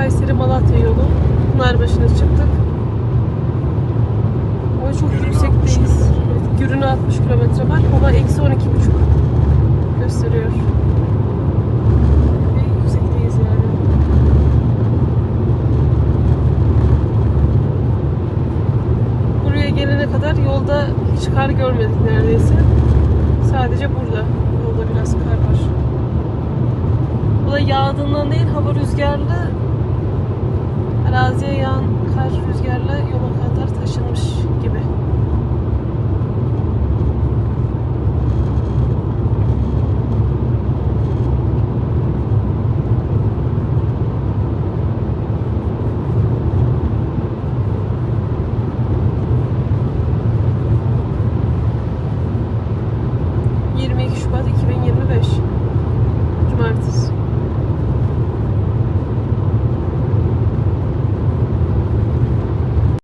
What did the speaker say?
Kayseri Malatya yolu. Pınarbaşı'na çıktık. Ama çok Gürün'e yüksekteyiz. 60 kilometre. Evet, Gürün'e 60 kilometre var. Hava eksi 12,5 gösteriyor. Ve yüksekteyiz yani. Buraya gelene kadar yolda hiç kar görmedik neredeyse. Sadece burada. Yolda biraz kar var. Bu da yağdığından değil, hava rüzgarlı. Araziye yağan kar rüzgarla yola kadar taşınmış gibi. ...22 Şubat 2025 Cumartesi.